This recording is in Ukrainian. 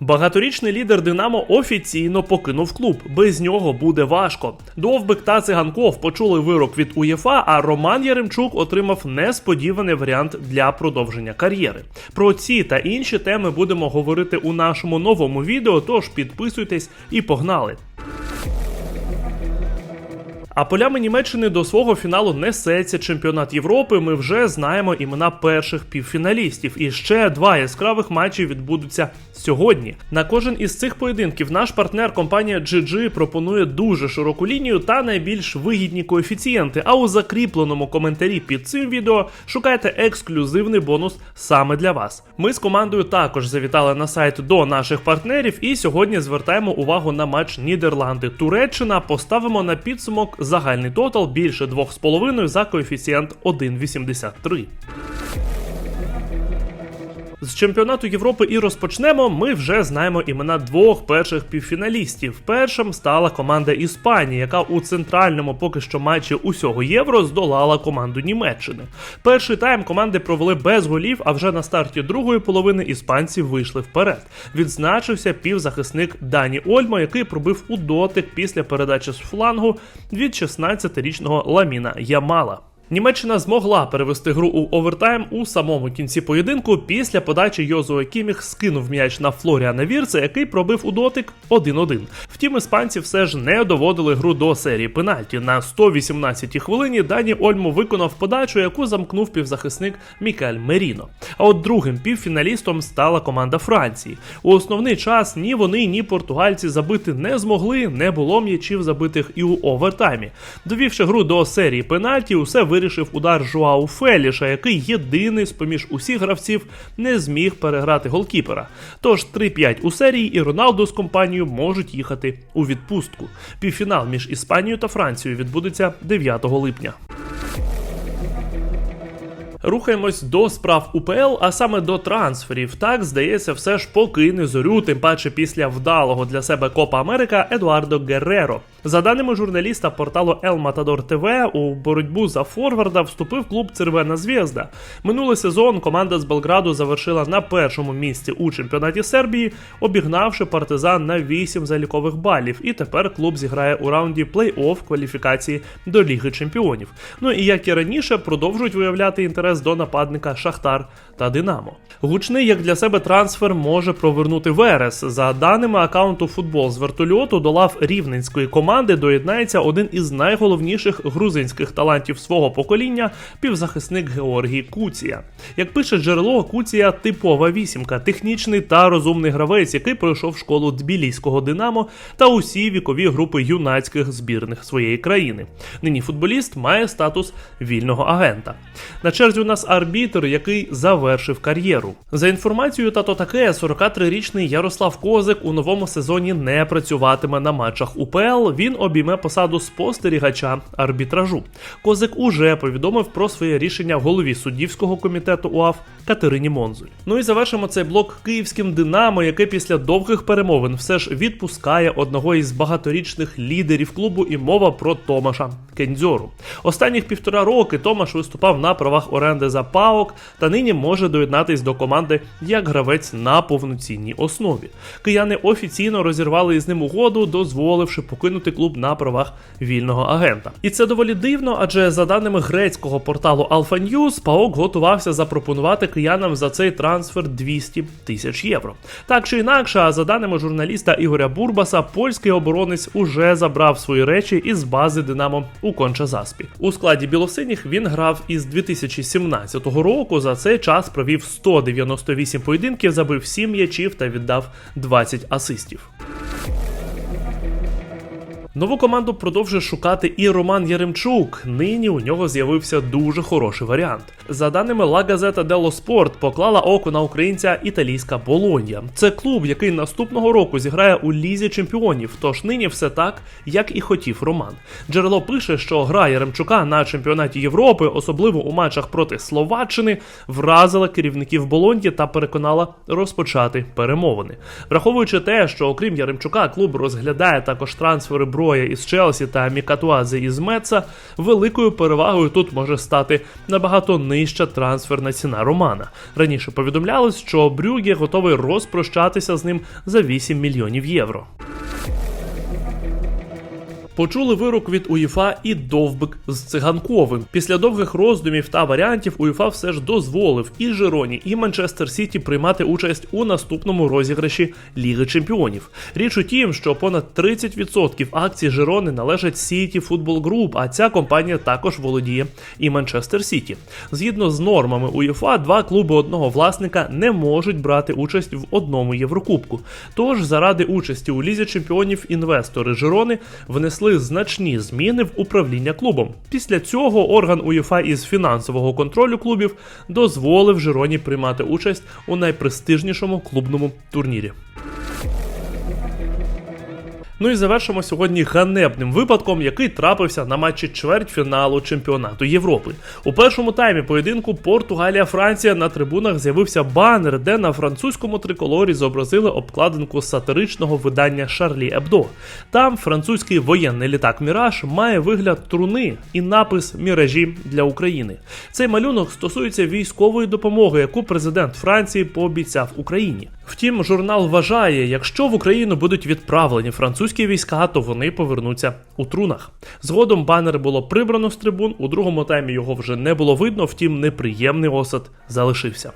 Багаторічний лідер Динамо офіційно покинув клуб. Без нього буде важко. Довбик та циганков почули вирок від УЄФА, а Роман Яремчук отримав несподіваний варіант для продовження кар'єри. Про ці та інші теми будемо говорити у нашому новому відео. Тож підписуйтесь і погнали. А полями Німеччини до свого фіналу несеться чемпіонат Європи. Ми вже знаємо імена перших півфіналістів. І ще два яскравих матчі відбудуться сьогодні. На кожен із цих поєдинків наш партнер компанія GG пропонує дуже широку лінію та найбільш вигідні коефіцієнти. А у закріпленому коментарі під цим відео шукайте ексклюзивний бонус саме для вас. Ми з командою також завітали на сайт до наших партнерів, і сьогодні звертаємо увагу на матч Нідерланди-Туреччина. Поставимо на підсумок загальний тотал більше 2,5 за коефіцієнт 1,83. З чемпіонату Європи і розпочнемо. Ми вже знаємо імена двох перших півфіналістів. Першим стала команда Іспанії, яка у центральному поки що матчі усього євро здолала команду Німеччини. Перший тайм команди провели без голів, а вже на старті другої половини іспанці вийшли вперед. Відзначився півзахисник Дані Ольмо, який пробив у дотик після передачі з флангу від 16-річного Ламіна Ямала. Німеччина змогла перевести гру у овертайм у самому кінці поєдинку. Після подачі Йозуа Кіміх скинув м'яч на Флоріана Вірца, який пробив у дотик 1-1. Втім, іспанці все ж не доводили гру до серії пенальті. На 118-й хвилині Дані Ольмо виконав подачу, яку замкнув півзахисник Мікель Меріно. А от другим півфіналістом стала команда Франції. У основний час ні вони, ні португальці забити не змогли, не було м'ячів забитих і у овертаймі. Довівши гру до серії пенальті, усе вирішив удар Жуау Феліша, який єдиний з поміж усіх гравців не зміг переграти голкіпера. Тож 3-5 у серії і Роналду з компанією можуть їхати у відпустку. Півфінал між Іспанією та Францією відбудеться 9 липня. Рухаємось до справ УПЛ, а саме до трансферів. Так, здається, все ж покине зорю, тим паче після вдалого для себе Копа Америка Едуардо Герреро. За даними журналіста порталу El Matador TV, у боротьбу за Форварда вступив клуб Цервена Звєзда. Минулий сезон команда з Белграду завершила на першому місці у чемпіонаті Сербії, обігнавши партизан на 8 залікових балів. І тепер клуб зіграє у раунді плей-офф кваліфікації до Ліги Чемпіонів. Ну і як і раніше, продовжують виявляти інтерес до нападника Шахтар та Динамо. Гучний як для себе трансфер може провернути Верес. За даними акаунту футбол з вертольоту до лав рівненської команди доєднається один із найголовніших грузинських талантів свого покоління півзахисник Георгій Куція. Як пише джерело, Куція типова вісімка, технічний та розумний гравець, який пройшов школу тбіліського Динамо та усі вікові групи юнацьких збірних своєї країни. Нині футболіст має статус вільного агента. На черзі у нас арбітр, який завершив кар'єру. За інформацією тато таке, 43-річний Ярослав Козик у новому сезоні не працюватиме на матчах УПЛ. Він обійме посаду спостерігача арбітражу. Козик уже повідомив про своє рішення голові суддівського комітету УАФ Катерині Монзуль. Ну і завершимо цей блок київським Динамо, яке після довгих перемовин все ж відпускає одного із багаторічних лідерів клубу, і мова про Томаша Кендзьору. Останніх півтора роки Томаш виступав на правах оренди за ПАОК та нині може доєднатись до команди як гравець на повноцінній основі. Кияни офіційно розірвали із ним угоду, дозволивши покинути клуб на правах вільного агента. І це доволі дивно, адже за даними грецького порталу Alpha News, ПАОК готувався запропонувати киянам за цей трансфер 200 тисяч євро. Так чи інакше, за даними журналіста Ігоря Бурбаса, польський оборонець уже забрав свої речі із бази Динамо у Конча-Заспі. У складі білосиніх він грав із 2017 року. За цей час провів 198 поєдинків, забив 7 м'ячів та віддав 20 асистів. Нову команду продовжує шукати і Роман Яремчук. Нині у нього з'явився дуже хороший варіант. За даними La Gazzetta dello Sport, поклала око на українця італійська Болонья. Це клуб, який наступного року зіграє у лізі чемпіонів. Тож нині все так, як і хотів Роман. Джерело пише, що гра Яремчука на чемпіонаті Європи, особливо у матчах проти Словаччини, вразила керівників Болоньї та переконала розпочати перемовини. Враховуючи те, що окрім Яремчука, клуб розглядає також трансфери Бро Героя із Челсі та Мікатуази із Меца, великою перевагою тут може стати набагато нижча трансферна ціна Романа. Раніше повідомлялось, що Брюге готовий розпрощатися з ним за 8 мільйонів євро. Почули вирок від УЄФА і довбик з циганковим. Після довгих роздумів та варіантів УЄФА все ж дозволив і Жироні, і Манчестер Сіті приймати участь у наступному розіграші Ліги Чемпіонів. Річ у тім, що понад 30% акцій Жирони належать Сіті Футбол Груп, а ця компанія також володіє і Манчестер Сіті. Згідно з нормами УЄФА, два клуби одного власника не можуть брати участь в одному Єврокубку. Тож, заради участі у Лізі Чемпіонів інвестори Жирони внесли значні зміни в управління клубом. Після цього орган УЄФА із фінансового контролю клубів дозволив Жироні приймати участь у найпрестижнішому клубному турнірі. Ну і завершимо сьогодні ганебним випадком, який трапився на матчі чвертьфіналу чемпіонату Європи. У першому таймі поєдинку Португалія-Франція на трибунах з'явився банер, де на французькому триколорі зобразили обкладинку сатиричного видання Шарлі Ебдо. Там французький воєнний літак Міраж має вигляд труни і напис Міражі для України. Цей малюнок стосується військової допомоги, яку президент Франції пообіцяв Україні. Втім, журнал вважає, якщо в Україну будуть відправлені французькі війська, то вони повернуться у трунах. Згодом банер було прибрано з трибун. У другому таймі його вже не було видно, втім, неприємний осад залишився.